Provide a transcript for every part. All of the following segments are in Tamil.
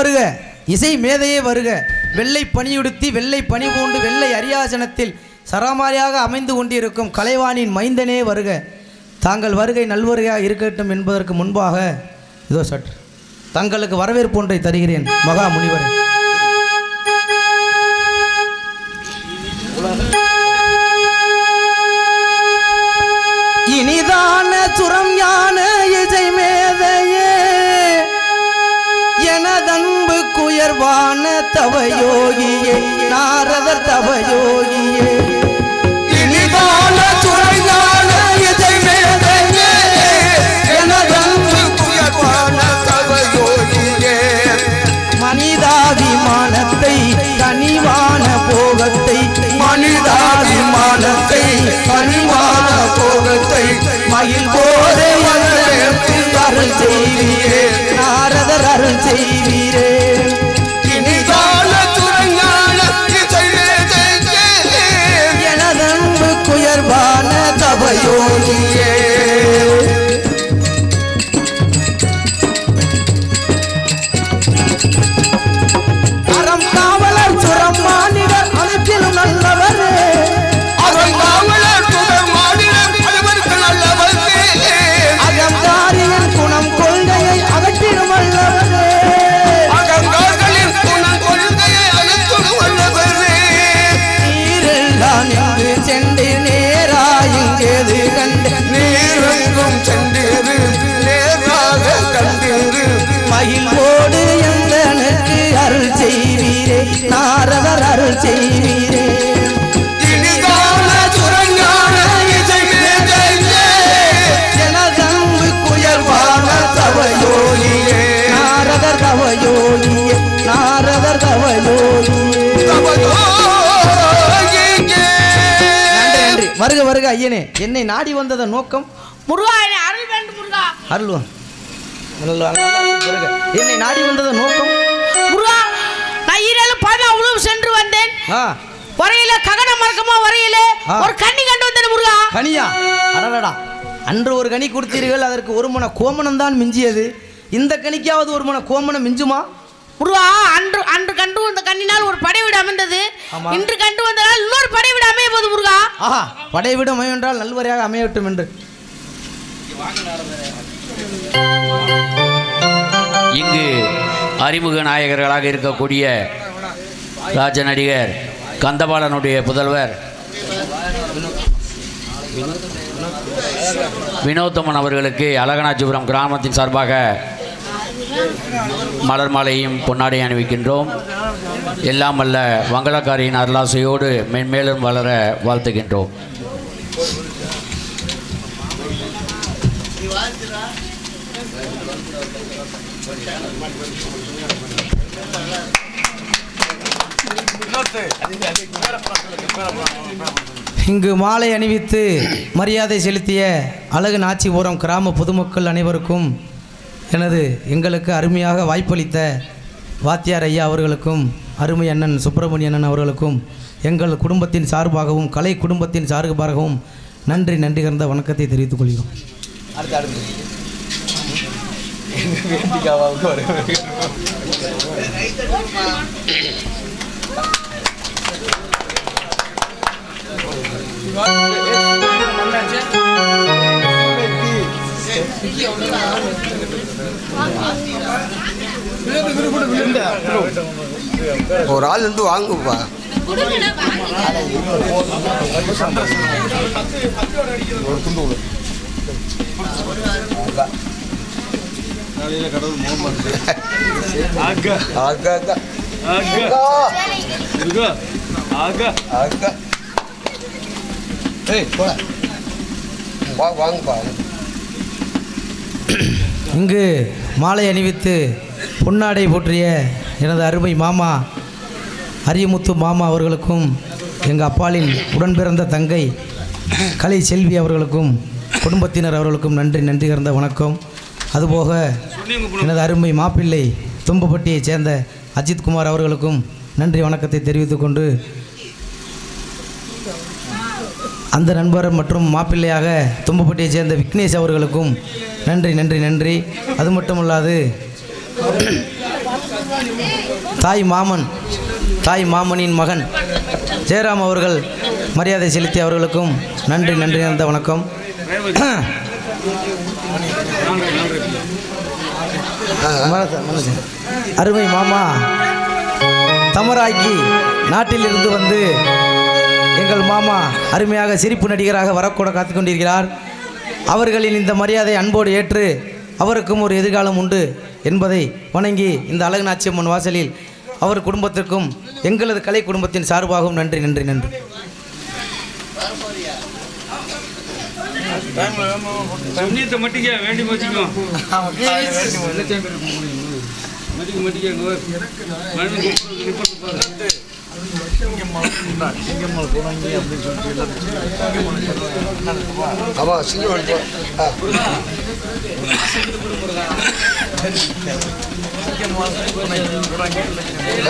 வருக. இசை மேதையே வருக. வெள்ளை பணியுடுத்தி வெள்ளை பணி பூண்டு வெள்ளை அரியாசனத்தில் சராமாரியாக அமைந்து கொண்டிருக்கும் கலைவாணின் மைந்தனே வருக. தாங்கள் வருகை நல்வருகையாக இருக்கட்டும் என்பதற்கு முன்பாக இதோ சற்று தங்களுக்கு வரவேற்பு ஒன்றை தருகிறேன் மகா முனிவர். இனிதான சுரம் குயர்வான தவயோகியே நாரதர் தவயோகியே. இனிதான சுரைஞான இசை மனிதாபிமானத்தை கனிவான போகத்தை மனிதாபிமானத்தை, கனிவான போகத்தை, மயில் போதே அருள் செய்வீரே நாரதர் அருள் செய்வீரே. வருக வருக ஐயனே. என்னை நாடி வந்ததன் நோக்கம்? முருகா அருள் வேண்டும் முருகா. நல்லா வருக. என்னை நாடி வந்ததன் நோக்கம்? முருகா நான் ஈரேழு உழவு சென்று வந்தேன். வரையில ககன மறக்கமா வரையில. ஒரு கண்ணி கண்டு வந்தேன் முருகா. கனியா? அடடடா. அன்று ஒரு கனி கொடுத்தீர்கள் அதற்கு ஒரு மன கோமணம் தான் மிஞ்சியது. இந்த கனிக்காவது ஒரு மன கோமணம் மிஞ்சுமா? முருகா அன்று அன்று கண்டு வந்த கண்ணினால் ஒரு படை வீடு அமைந்தது. இன்று கண்டு வந்தனால் இன்னொரு படை வீடு அமைய போகுது முருகா ஆஹா படைவிட அமையென்றால் நல்வரையாக அமையட்டும் என்று. இங்கு அறிமுக நாயகர்களாக இருக்கக்கூடிய ராஜ நடிகர் கந்தபாலனுடைய புதல்வர் வினோத்தமன் அவர்களுக்கு அழகனாச்சிபுரம் கிராமத்தின் சார்பாக மலர் மாலையும் பொன்னாடை அணிவிக்கின்றோம். எல்லாம் அல்ல வங்களக்காரியின் அருளாசையோடு மென்மேலும் வளர வாழ்த்துகின்றோம். இங்கு மாலை அணிவித்து மரியாதை செலுத்திய அழகு நாச்சிபுரம் கிராம பொதுமக்கள் அனைவருக்கும் எனது எங்களுக்கு அருமையாக வாய்ப்பளித்த வாத்தியார் ஐயா அவர்களுக்கும் அருமை அண்ணன் சுப்பிரமணிய அண்ணன் அவர்களுக்கும் எங்கள் குடும்பத்தின் சார்பாகவும் கலை குடும்பத்தின் சார்பாகவும் நன்றி நன்றி கலந்த வணக்கத்தை தெரிவித்துக் கொள்கிறோம். ஒரு ஆள் இருந்து வாங்குப்பா ஒரு துண்டு ஆகா. ஏய், போடா. வா இங்கு மாலை அணிவித்து பொன்னாடை போற்றிய எனது அருமை மாமா அரியமுத்து மாமா அவர்களுக்கும் எங்கள் அப்பாலின் உடன்பிறந்த தங்கை கலை செல்வி அவர்களுக்கும் குடும்பத்தினர் அவர்களுக்கும் நன்றி நன்றி கிறந்த வணக்கம். அதுபோக எனது அருமை மாப்பிள்ளை தும்பப்பட்டியைச் சேர்ந்த அஜித்குமார் அவர்களுக்கும் நன்றி வணக்கத்தை தெரிவித்துக்கொண்டு அந்த நண்பர் மற்றும் மாப்பிள்ளையாக தும்பப்பட்டியைச் சேர்ந்த விக்னேஷ் அவர்களுக்கும் நன்றி நன்றி நன்றி. அது மட்டுமல்லாது தாய் மாமன் தாய் மாமனின் மகன் ஜெயராம் அவர்கள் மரியாதை செலுத்திய அவர்களுக்கும் நன்றி நன்றி அந்த வணக்கம். அருமை மாமா தமராக்கி நாட்டிலிருந்து வந்து எங்கள் மாமா அருமையாக சிரிப்பு நடிகராக வரக்கூட காத்து கொண்டிருக்கிறார் அவர்களின் இந்த மரியாதை அன்போடு ஏற்று அவருக்கும் ஒரு எதிர்காலம் உண்டு என்பதை வணங்கி இந்த அழகு நாச்சியம்மன் வாசலில் அவர் குடும்பத்திற்கும் எங்களது கலை குடும்பத்தின் சார்பாகவும் நன்றி நன்றி நன்றி. சமயத்தை மட்டிக்க வேண்டி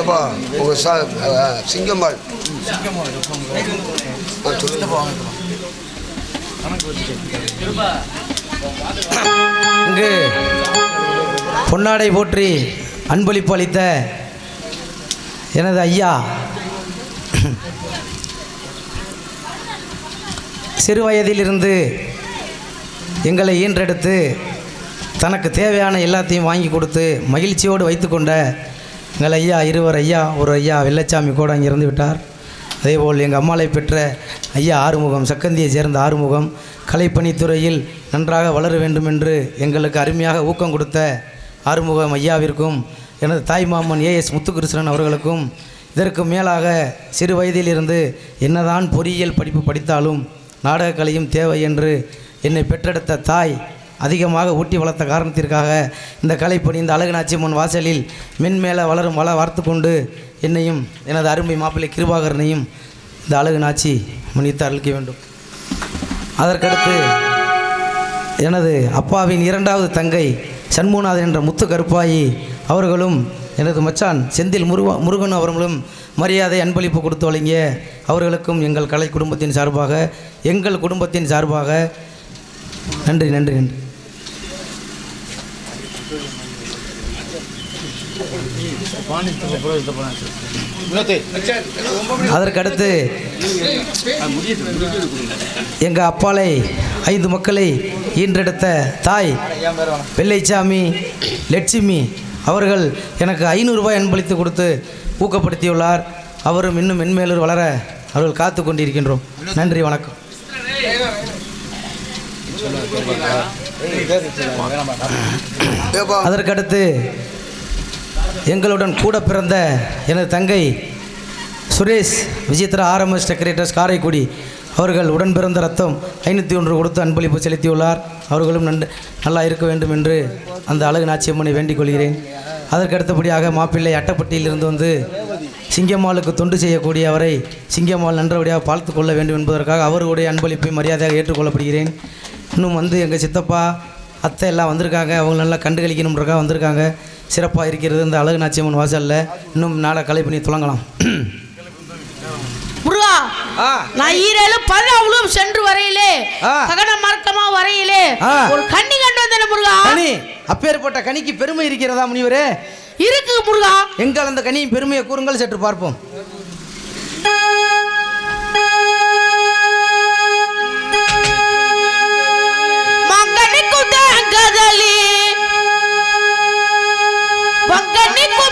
ஆமாம் உங்கள் சா சிங்கம்மாள். இங்கு பொன்னாடை போற்றி அன்பளிப்பு அளித்த எனது ஐயா சிறு வயதிலிருந்து எங்களை ஈன்றெடுத்து தனக்கு தேவையான எல்லாத்தையும் வாங்கி கொடுத்து மகிழ்ச்சியோடு வைத்துக்கொண்ட எங்கள் ஐயா இருவர் ஐயா ஒரு ஐயா வெள்ளச்சாமி கூட அங்கே இருந்து விட்டார். அதேபோல் எங்கள் அம்மாளை பெற்ற ஐயா ஆறுமுகம் சக்கந்தியை சேர்ந்த ஆறுமுகம் கலைப்பணித்துறையில் நன்றாக வளர வேண்டும் என்று எங்களுக்கு அருமையாக ஊக்கம் கொடுத்த ஆறுமுகம் ஐயாவிற்கும் எனது தாய்மாமன் ஏஎஸ் முத்துகிருஷ்ணன் அவர்களுக்கும் இதற்கு மேலாக சிறு வயதிலிருந்து என்னதான் பொறியியல் படிப்பு படித்தாலும் நாடகக்கலையும் தேவை என்று என்னை பெற்றெடுத்த தாய் அதிகமாக ஊட்டி வளர்த்த காரணத்திற்காக இந்த கலைப்பணி இந்த முன் வாசலில் மென்மேலே வளரும் வள வார்த்து கொண்டு என்னையும் எனது அருமை மாப்பிள்ளை கிருபாகரனையும் இந்த அழகுநாச்சி முன்னித்து வேண்டும். அதற்கடுத்து எனது அப்பாவின் இரண்டாவது தங்கை சண்முகநாதன் என்ற முத்து கருப்பாயி அவர்களும் எனது மச்சான் செந்தில் முருக முருகன் அவர்களும் மரியாதை அன்பளிப்பு கொடுத்து வழங்கிய அவர்களுக்கும் எங்கள் கலை குடும்பத்தின் சார்பாக எங்கள் குடும்பத்தின் சார்பாக நன்றி நன்றி நன்றி. அதற்கடுத்து எங்கள் அப்பாலை ஐந்து மக்களை ஈன்றெடுத்த தாய் வெள்ளைச்சாமி லட்சுமி அவர்கள் எனக்கு ஐநூறுரூபாய் அன்பளித்து கொடுத்து ஊக்கப்படுத்தியுள்ளார். அவரும் இன்னும் மென்மேலூர் வளர அவர்கள் காத்து கொண்டிருக்கின்றோம். நன்றி வணக்கம். அதற்கடுத்து எங்களுடன் கூட பிறந்த எனது தங்கை சுரேஷ் விஜித்ரா ஆர்எம்எஸ் டெக்கரேட்டர்ஸ் காரைக்குடி அவர்கள் உடன் பிறந்த ரத்தம் ஐநூற்றி ஒன்று கொடுத்து அன்பளிப்பு செலுத்தியுள்ளார். அவர்களும் நன் நல்லா இருக்க வேண்டும் என்று அந்த அழகு நாச்சியம்மனை வேண்டிக் கொள்கிறேன். அதற்கு அடுத்தபடியாக மாப்பிள்ளை அட்டப்பட்டியிலிருந்து வந்து சிங்கம்மாளுக்கு தொண்டு செய்யக்கூடிய அவரை சிங்கம்மாள் நன்றபடியாக பார்த்து கொள்ள வேண்டும் என்பதற்காக அவருடைய அன்பளிப்பை மரியாதையாக ஏற்றுக்கொள்ளப்படுகிறேன். இன்னும் வந்து எங்கள் சித்தப்பா அத்தை எல்லாம் வந்திருக்காங்க. அவங்க நல்லா கண்டுகளிக்கணுன்றக்காக வந்திருக்காங்க. சிறப்பாக இருக்கிறது. இந்த அழகு நாச்சியம்மன் வாசலில் இன்னும் நாளை கலை பண்ணி துவங்கலாம் முருகா நான் ஈரேழு பதினாவளும் சென்று வரையிலே. சகன மார்க்கமா வரையிலே. ஒரு கண்ணி கண்டு வந்தேன் முருகா. அப்பேற்பட்ட கனிக்கு பெருமை இருக்கிறதா முனிவரே? இருக்கு முருகா. எங்கள் அந்த கனியின் பெருமையை கூறுங்கள் சற்று பார்ப்போம். மங்கனிக்கு தேங்கதலி மங்கனிக்கு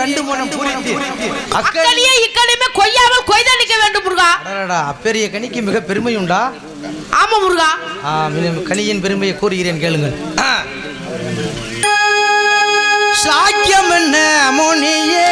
கண்டு மனம் பூரித்து அக்கலியே இக்கலியுமே கொய்யாமல் வேண்டும் முருகா. அடடடா, அப்பெரிய கனிக்கு மிக பெருமை உண்டா ஆமா முருகா. ஆ, கனியின் பெருமையை கூறுகிறேன் கேளுங்கள். சாக்கியம் என்ன முனியே?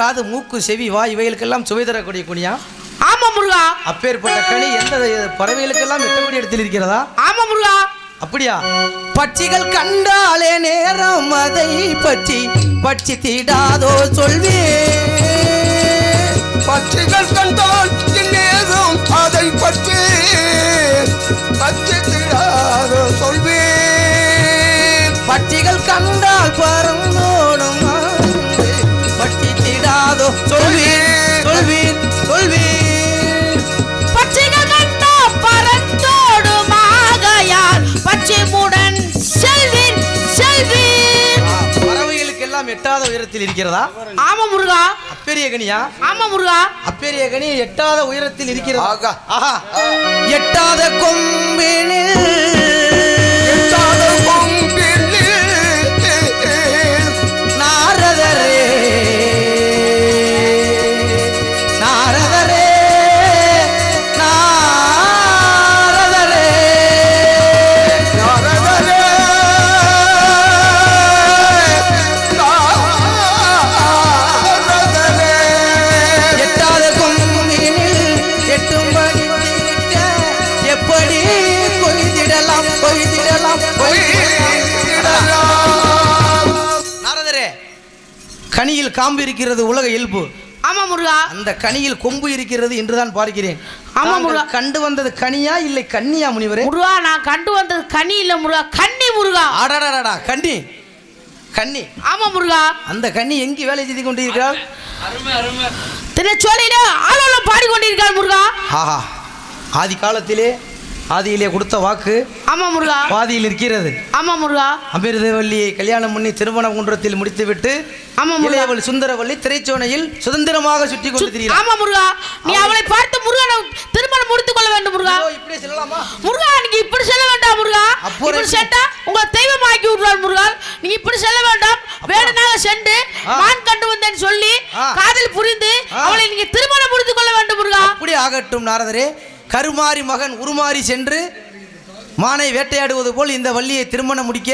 காது மூக்கு செவி வாய் இவைகளுக்கெல்லாம் சுவை தரக்கூடிய குனியா? ஆமா முருகா. அப்பேற்பட்ட கனி எந்த பறவைகளுக்கெல்லாம் எட்டக்கூடிய இடத்தில் இருக்கிறதா? ஆமா முருகா. அப்படியா? பட்சிகள் கண்டாலே நேரம் அதை பற்றி பட்சி தீடாதோ சொல்வே பட்சிகள் கண்டால் நேரும் அதை பற்றி பச்சை திடாத சொல்வேன். பட்சிகள் கண்டால். பட்சி தீடாதோ சொல்வீர் சொல்வீர் சொல்வீர். பச்சைகள் கண்டா பறந்தோடும் ஆகையால் பச்சைமுடன் செல்வீர் செல்வீர். எட்டாத உயரத்தில் இருக்கிறதா? ஆமா முருகா. அப்பெரிய கனியா? ஆமா முருகா. அப்பெரிய கனி எட்டாத உயரத்தில் இருக்கிறதா? எட்டாத கொம்பினில் கனியில் காம்பு இருக்கிறது உலக இயல்பு. ஆமா முருகா. அந்த கனியில் கொம்பு இருக்கிறது என்றுதான் பார்க்கிறேன். ஆமா, முருகா. கண்டு வந்தது கனியா இல்லை கன்னியா முனிவரே? முருகா நான் கண்டு வந்தது கனி இல்ல முருகா. கன்னி முருகா. அடடடடா கன்னி. கன்னி. ஆமா முருகா. அந்த கன்னி எங்கு வேலை செய்து கொண்டிருக்கிறாள்? திருச்சோலையில ஆளோலம் பாடிக்கொண்டிருக்கார் முருகா. ஆஹா. ஆதி காலத்திலே ஆதியிலே கொடுத்த வாக்கு ஆமா முருகா. பாதியில் இருக்கிறது. ஆமா முருகா. அமிர்தவல்லியை கல்யாணம் பண்ணி திருமண குன்றத்தில் முடித்துவிட்டு ஆமா முருகா. இளையவள் சுந்தரவல்லி திரைச்சோனையில் சுதந்திரமாக சுற்றி கொண்டு ஆமா முருகா. நீ அவளை பார்த்து முருகனை திருமணம் முடித்துக் கொள்ள வேண்டும் முருகா. ஐயோ, இப்படியே சொல்லலாமா? முருகா நீங்க இப்படி செல்ல வேண்டாம் முருகா. இப்படி ரெண்டு- சென்றா உங்க தெய்வம் ஆக்கி விடுவார் முருகா. நீங்க இப்படி செல்ல வேண்டாம். வேணுனாக சென்று. மான் கண்டு வந்தேன்னு சொல்லி. காதல் புரிந்து. அவளை நீங்க திருமணம் முடித்துக் கொள்ள வேண்டும் முருகா. அப்படி ஆகட்டும் நாரதரே. கருமாரி மகன் உருமாறி சென்று மானை வேட்டையாடுவது போல் இந்த வள்ளியை திருமணம் முடிக்க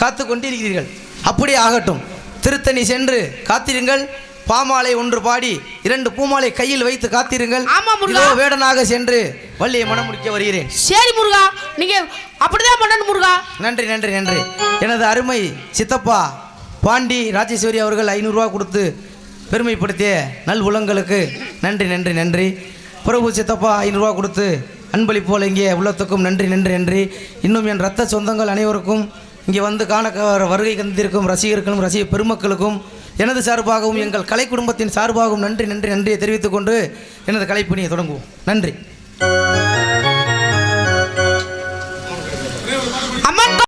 காத்து கொண்டிருக்கிறீர்கள். அப்படி ஆகட்டும். திருத்தணி சென்று காத்திருங்கள். பாமாலை ஒன்று பாடி இரண்டு பூமாலை கையில் வைத்து காத்திருங்கள். ஆமா, முருகா. வேடனாக சென்று வள்ளியை மனம் முடிக்க வருகிறேன். சரி முருகா. நீங்க அப்படிதான் பண்ணணும் முருகா. நன்றி நன்றி நன்றி. எனது அருமை சித்தப்பா பாண்டி ராஜேஸ்வரி அவர்கள் ஐநூறுரூவா கொடுத்து பெருமைப்படுத்திய நல் உலங்களுக்கு நன்றி நன்றி நன்றி. பிரபு சித்தப்பா ஐநூறுரூவா கொடுத்து அன்பளிப்பு வழங்கிய உள்ளத்துக்கும் நன்றி நன்றி நன்றி. இன்னும் என் ரத்த சொந்தங்கள் அனைவருக்கும் இங்கே வந்து காண வருகை கந்திருக்கும் ரசிகர்களும் ரசிக பெருமக்களுக்கும் எனது சார்பாகவும் எங்கள் கலை குடும்பத்தின் சார்பாகவும் நன்றி நன்றி நன்றியை தெரிவித்துக்கொண்டு எனது கலைப்பணியை தொடங்குவோம். நன்றி.